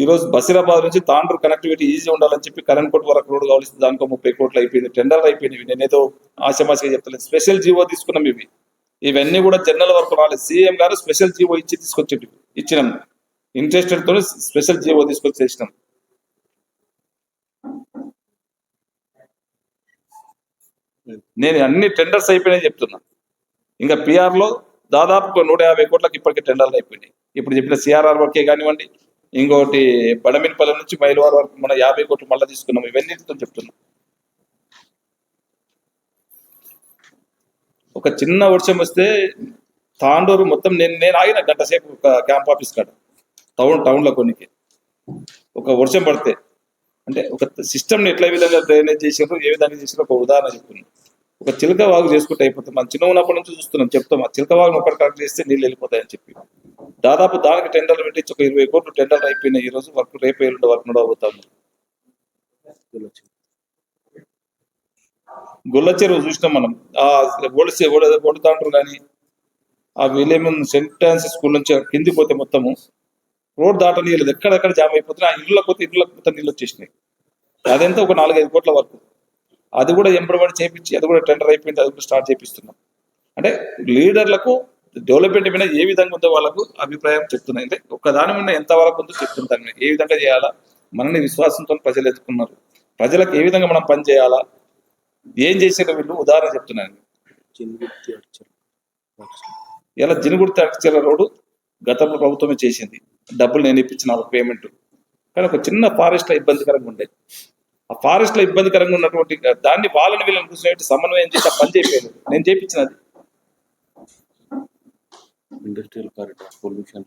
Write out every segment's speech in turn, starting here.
ఈరోజు బసీరాబాద్ బసిరాబాద్ నుంచి తాండ్రు connectivity easy ఉండాలని చెప్పి కరెంట్ కోట్ వరకు రోడ్ కావాల్సింది దానికో ముప్పై కోట్లు అయిపోయింది టెండర్లు అయిపోయినవి. నేనేదో ఆశమాసిగా చెప్తలేదు స్పెషల్ జీవో తీసుకున్నాం ఇవి. ఇవన్నీ కూడా జనరల్ వరకు రాలేదు. సీఎం గారు స్పెషల్ జీవో ఇచ్చి తీసుకొచ్చి ఇచ్చినాం. ఇంట్రెస్టెడ్తో స్పెషల్ జీవో తీసుకొచ్చి చేసినాం. నేను అన్ని టెండర్స్ అయిపోయినాయి చెప్తున్నా. ఇంకా పిఆర్లో దాదాపు నూట యాభై కోట్లకు ఇప్పటికే టెండర్లు అయిపోయినాయి. ఇప్పుడు చెప్పిన సిఆర్ఆర్ వర్కే కానివ్వండి ఇంకోటి బడమినపల్లి నుంచి మైలవారి వరకు మన యాభై కోట్లు మళ్ళీ తీసుకున్నాం. ఇవన్నీ చెప్తున్నాం. ఒక చిన్న వర్షం వస్తే తాండూరు మొత్తం నేను నేను ఆగిన గంట సేపు ఒక క్యాంప్ ఆఫీస్ కాడ టౌన్ టౌన్లో కొన్నికి. ఒక వర్షం పడితే అంటే ఒక సిస్టమ్ని ఎట్లా విధంగా డ్రైనేజ్ చేసారో ఏ విధంగా చేసారో ఒక ఉదాహరణ చెప్తున్నాను ఒక చిలక వాగు చేసుకుంటే అయిపోతుంది. మనం చిన్న ఉన్నప్పటి నుంచి చూస్తున్నాం చెప్తాం ఆ చిలక వాగును ఒకటి కరెక్ట్ చేస్తే నీళ్ళు వెళ్ళిపోతాయని చెప్పి. దాదాపు దానికి టెండర్లు పెట్టించి ఒక ఇరవై కోట్లు టెండర్లు అయిపోయినాయి ఈ రోజు వర్క్ రేపు ఎల్లుండి వర్క్ నడవబోతాము గొల్ల చెరువు చూసినాం మనం. ఆ ఒడిసే ఒడుతాంటారు కానీ ఆ విలేమన్ సెంట్ ఫ్రాన్సిస్ స్కూల్ నుంచి కింది పోతే మొత్తము రోడ్ దాటనీయలేదు ఎక్కడెక్కడ జామ్ అయిపోతున్నాయి ఆ ఇళ్ళకి పోతే ఇళ్ళకి పోతే నీళ్ళు వచ్చేసినాయి. అదంతా ఒక నాలుగైదు కోట్ల వరకు. అది కూడా ఎంబడబడి చేపించి అది కూడా టెండర్ అయిపోయింది అది కూడా స్టార్ట్ చేపిస్తున్నాం. అంటే లీడర్లకు డెవలప్మెంట్ మీద ఏ విధంగా ఉందో వాళ్ళకు అభిప్రాయం చెప్తున్నాయి. అంటే ఒక దాని మీద ఎంత వరకు ఉందో చెప్తుంటాను ఏ విధంగా చేయాలా? మనని విశ్వాసంతో ప్రజలు ఎత్తుకున్నారు. ప్రజలకు ఏ విధంగా మనం పని చేయాలా? ఏం చేసేట వీళ్ళు? ఉదాహరణ చెప్తున్నాను. ఇలా జినుగుర్తి అక్షర రోడ్డు గతంలో ప్రభుత్వమే చేసింది. డబ్బులు నేను ఇప్పించిన వాళ్ళకి పేమెంట్. కానీ ఒక చిన్న ఫారెస్ట్లో ఇబ్బందికరంగా ఉండేది ఆ ఫారెస్ట్లో ఇబ్బందికరంగా ఉన్నటువంటి దాన్ని వాళ్ళని వీళ్ళని కూర్చునేట్టు సమన్వయం చేసి పని చేయలేదు. నేను చేయించినది ఇండస్ట్రియల్ కారిడార్ పొల్యూషన్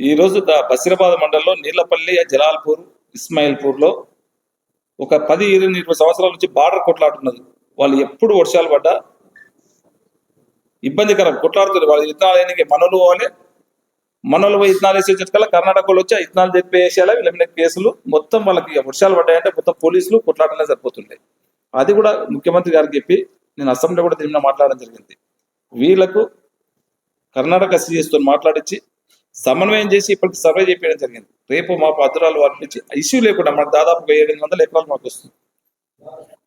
ఈ రోజు ద- బసిరాబాద్ మండలంలో నీళ్ళపల్లి జలాల్పూర్ ఇస్మాయిల్పూర్లో ఒక పది ఇరవై ఇరవై సంవత్సరాల నుంచి బార్డర్ కొట్లాడుతున్నది. వాళ్ళు ఎప్పుడు వర్షాలు పడ్డా ఇబ్బందికరం. కొట్లాడుతుంది వాళ్ళు ఇత్తనాలు అయిన మనలు పోవాలి. మనలు పోయి ఇత్తనాలు వేసే కర్ణాటకలో వచ్చి ఆ ఇత్తనాలు చెప్పేసేయాలి వీళ్ళ మీద కేసులు. మొత్తం వాళ్ళకి వర్షాలు పడ్డాయంటే మొత్తం పోలీసులు కొట్లాడలే సరిపోతుంటాయి. అది కూడా ముఖ్యమంత్రి గారికి చెప్పి నేను అసెంబ్లీ కూడా దీని మాట్లాడడం జరిగింది. వీళ్ళకు కర్ణాటక సీఎస్తో మాట్లాడించి సమన్వయం చేసి ఇప్పటికి సర్వే చేయడం జరిగింది. రేపు మా పత్రాలు పంపించి ఇష్యూ లేకుండా మనకు దాదాపు ఏడు వందల ఎకరాలు మాకు వస్తుంది.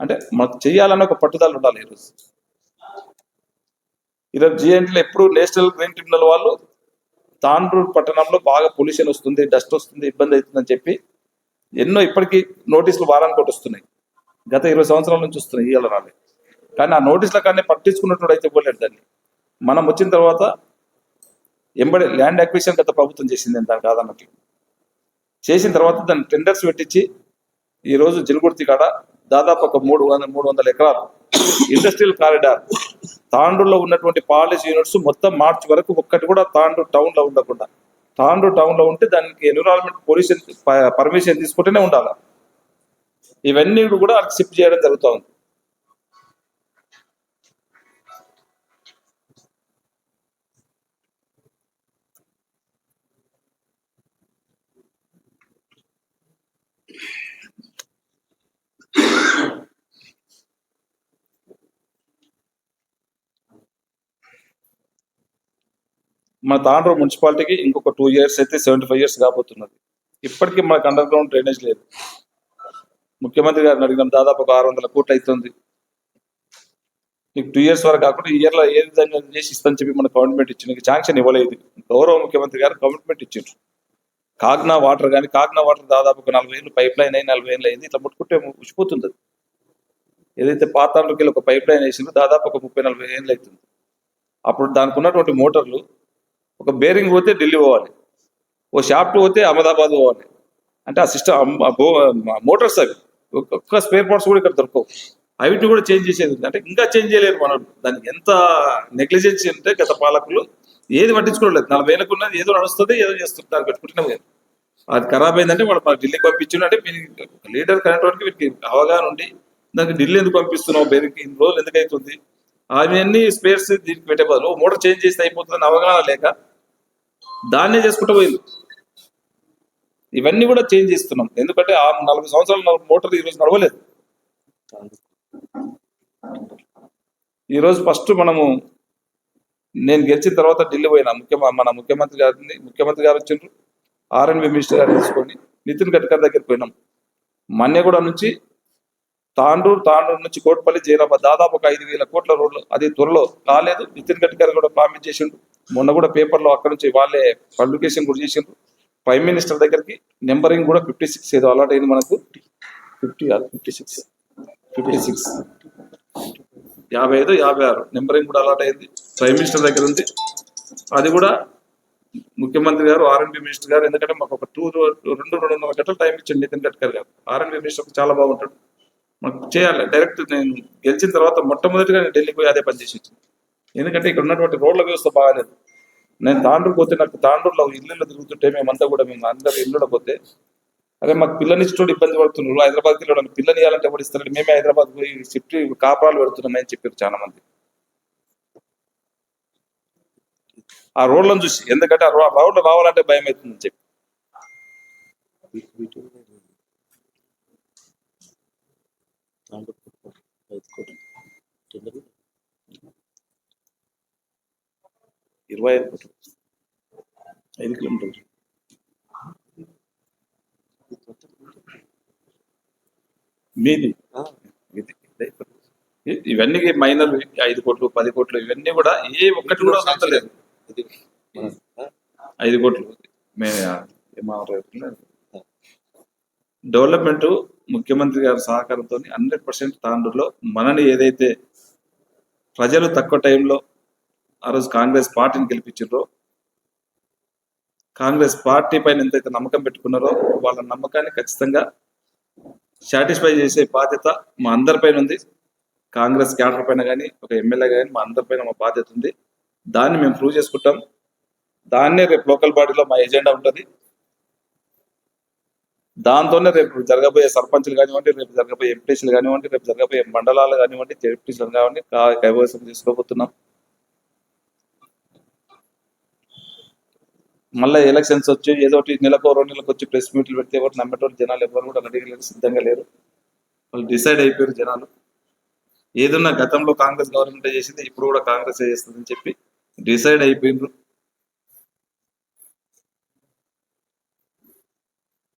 అంటే మాకు చేయాలన్న ఒక పట్టుదల ఉండాలి ఈరోజు ఈరోజు జిఎన్టీలో ఎప్పుడు నేషనల్ గ్రీన్ ట్రిబ్యునల్ వాళ్ళు తాండ్రూరు పట్టణంలో బాగా పొల్యూషన్ వస్తుంది డస్ట్ వస్తుంది ఇబ్బంది అవుతుందని చెప్పి ఎన్నో ఇప్పటికీ నోటీసులు వారానికి ఒకటి వస్తున్నాయి. గత ఇరవై సంవత్సరాల నుంచి వస్తున్నాయి ఇవాళ రాలే. కానీ ఆ నోటీసుల కానీ పట్టించుకున్నట్టు అయితే ఇవ్వలేదు దాన్ని. మనం వచ్చిన తర్వాత ఎంబడి ల్యాండ్ అక్విజిషన్ గత ప్రభుత్వం చేసింది దాని కాదన్నట్లు. చేసిన తర్వాత దాన్ని టెండర్స్ పెట్టించి ఈరోజు జిల్గుర్తి కాడ దాదాపు ఒక మూడు వందల మూడు వందల ఎకరాలు ఇండస్ట్రియల్ కారిడార్ తాండూరులో ఉన్నటువంటి పాలిస్ యూనిట్స్ మొత్తం మార్చి వరకు ఒక్కటి కూడా తాండ్రు టౌన్లో ఉండకుండా తాండ్రు టౌన్లో ఉంటే దానికి ఎన్విరాన్మెంట్ పొల్యూషన్ పర్మిషన్ తీసుకుంటేనే ఉండాలి? ఇవన్నీ కూడా షిఫ్ట్ చేయడం జరుగుతూ ఉంది మన తాండ్రు మున్సిపాలిటీకి ఇంకొక టూ ఇయర్స్ అయితే సెవెంటీ ఫైవ్ ఇయర్స్ కాబోతున్నది. ఇప్పటికీ మనకు అండర్ గ్రౌండ్ డ్రైనేజ్ లేదు. ముఖ్యమంత్రి గారిని అడిగినాం దాదాపు ఒక ఆరు వందల కోట్లు అవుతుంది నీకు టూ ఇయర్స్ వరకు కాకుండా ఈ ఇయర్లో ఏ విధంగా చేసి ఇస్తాను చెప్పి మన గవర్నమెంట్ ఇచ్చింది. శాంక్షన్ ఇవ్వలేదు. గౌరవ ముఖ్యమంత్రి గారు కమిట్మెంట్ ఇచ్చిండ్రు. కాగ్నా వాటర్ కానీ కాగ్నా వాటర్ దాదాపు ఒక నలభై ఏళ్ళు పైప్ లైన్ అయి నలభై ఏళ్ళు అయింది. ఇట్లా ముట్టుకుంటే ఉచిపోతుంది అది ఏదైతే పాతాండ్రకి ఒక పైప్ లైన్ వేసిందో దాదాపు ఒక ముప్పై నలభై ఏళ్ళు అవుతుంది. అప్పుడు దానికి ఉన్నటువంటి మోటార్లు ఒక బేరింగ్ పోతే ఢిల్లీ పోవాలి. ఓ షాఫ్ట్ పోతే అహ్మదాబాద్ పోవాలి. అంటే ఆ సిస్టమ్ మోటార్స్ అవి. ఒక్క స్పేర్ పార్ట్స్ కూడా ఇక్కడ దొరకవు. అవిటిని కూడా చేంజ్ చేసేది అంటే ఇంకా చేంజ్ చేయలేదు మనం. దానికి ఎంత నెగ్లిజెన్స్ ఉంటే గత పాలకులు ఏది పట్టించుకోలేదు. నలభై ఏళ్ళకు ఉన్నది ఏదో నడుస్తుంది ఏదో చేస్తుంటారు పెట్టుకుంటున్నాం కానీ అది ఖరాబ్ అయిందంటే వాళ్ళు మన ఢిల్లీకి పంపించిండు అంటే లీడర్ కనేటువంటి వీటికి అవగాహన ఉండి దానికి ఢిల్లీ ఎందుకు పంపిస్తున్నావు? బేరికి ఇన్ని రోజులు ఎందుకు అవుతుంది? అవన్నీ స్పేర్స్ దీనికి పెట్టే బదులు. మోటార్ చేంజ్ చేస్తే అయిపోతుందని అవగాహన లేక దాన్నే చేసుకుంటూ పోయింది. ఇవన్నీ కూడా చేంజ్ చేస్తున్నాం. ఎందుకంటే ఆ నలభై సంవత్సరాల మోటార్ ఈరోజు నడవలేదు. ఈరోజు ఫస్ట్ మనము నేను గెలిచిన తర్వాత ఢిల్లీ పోయినా. ముఖ్య మన ముఖ్యమంత్రి గారిని ముఖ్యమంత్రి గారు వచ్చిండ్రు. ఆర్ఎన్బి మినిస్టర్ గారు తీసుకొని నితిన్ గడ్కర్ దగ్గరికి పోయినాం. మన్యగూడ నుంచి తాండూరు తాండూరు నుంచి కోట్పల్లి జైరాబాద్ దాదాపు ఒక ఐదు వేల కోట్ల రోడ్లు. అది త్వరలో కాలేదు నితిన్ గడ్కరీ కూడా ప్రామిస్ చేసిండు. మొన్న కూడా పేపర్లో అక్కడ నుంచి వాళ్ళే పబ్లికేషన్ కూడా చేసిండ్రు. ప్రైమ్ మినిస్టర్ దగ్గరికి నెంబరింగ్ కూడా ఫిఫ్టీ సిక్స్ ఏదో అలాట్ అయింది మనకు. ఫిఫ్టీ కాదు ఫిఫ్టీ సిక్స్. Fifty six. యాభై ఐదు యాభై ఆరు నెంబరింగ్ కూడా అలాట్ అయింది. ప్రైమ్ మినిస్టర్ దగ్గర ఉంది. అది కూడా ముఖ్యమంత్రి గారు ఆర్ఎన్బి మినిస్టర్ గారు. ఎందుకంటే మాకు ఒక టూ రెండు రెండున్నర గంటలు టైం ఇచ్చింది నితిన్ గడ్కరీ గారు. ఆర్ఎన్బి మినిస్టర్ చాలా బాగుంటాడు. మాకు చేయాలి. డైరెక్ట్ నేను గెలిచిన తర్వాత మొట్టమొదటిగా నేను ఢిల్లీకి పోయి అదే పని చేసి ఎందుకంటే ఇక్కడ ఉన్నటువంటి రోడ్ల వ్యవస్థ బాగాలేదు. నేను తాండూరు పోతే నాకు తాండూరులో ఇల్లు తిరుగుతుంటే మేమంతా కూడా మేము అందరు ఇల్లులో పోతే అదే మాకు పిల్లనిచ్చుడు ఇబ్బంది పడుతున్నారు హైదరాబాద్కి వెళ్ళడం పిల్లని ఇవ్వాలంటే ఎవరు ఇస్తారు మేమే హైదరాబాద్ పోయి షిఫ్ట్ కాపురాలు పెడుతున్నామని చెప్పారు చాలా మంది ఆ రోడ్లను చూసి ఎందుకంటే ఆ రోడ్లు రావాలంటే భయం అవుతుందని చెప్పి. ఇరవై ఐదు కోట్లు. ఐదు కిలోమీటర్లు. మీది? ఇవన్నీ మైనర్ ఐదు కోట్లు పది కోట్లు ఇవన్నీ కూడా ఏ ఒక్కటి కూడా అంతలేదు ఐదు కోట్లు. మే డెవలప్మెంట్ ముఖ్యమంత్రి గారి సహకారంతో హండ్రెడ్ పర్సెంట్ తాండూరులో మనని ఏదైతే ప్రజలు తక్కువ టైంలో ఆ రోజు కాంగ్రెస్ పార్టీని గెలిపించారో కాంగ్రెస్ పార్టీ పైన ఎంతైతే నమ్మకం పెట్టుకున్నారో వాళ్ళ నమ్మకాన్ని ఖచ్చితంగా సాటిస్ఫై చేసే బాధ్యత మా అందరి పైన ఉంది. కాంగ్రెస్ క్యాడర్ పైన కానీ ఒక ఎమ్మెల్యే కానీ మా అందరి పైన మా బాధ్యత ఉంది. దాన్ని మేము ప్రూవ్ చేసుకుంటాం. దాన్నే రేపు లోకల్ బాడీలో మా ఎజెండా ఉంటుంది. దాంతోనే రేపు జరగబోయే సర్పంచ్లు కానివ్వండి రేపు జరగబోయే ఎంపీసీలు కానివ్వండి రేపు జరగబోయే మండలాలు కానివ్వండి జెడ్పీసీలు కానివ్వండి కైవసం తీసుకోబోతున్నాం. మళ్ళీ ఎలక్షన్స్ వచ్చి ఏదో ఒకటి నెలకు రెండు నెలలకు వచ్చి ప్రెస్ మీట్లు పెడితే ఎవరు నమ్మేటోళ్ళు జనాలు ఎవరు కూడా అడిగలేరు సిద్ధంగా లేరు. వాళ్ళు డిసైడ్ అయిపోయారు జనాలు. ఏదన్నా గతంలో కాంగ్రెస్ గవర్నమెంట్ చేసింది ఇప్పుడు కూడా కాంగ్రెస్ చేస్తుందని చెప్పి డిసైడ్ అయిపోయినారు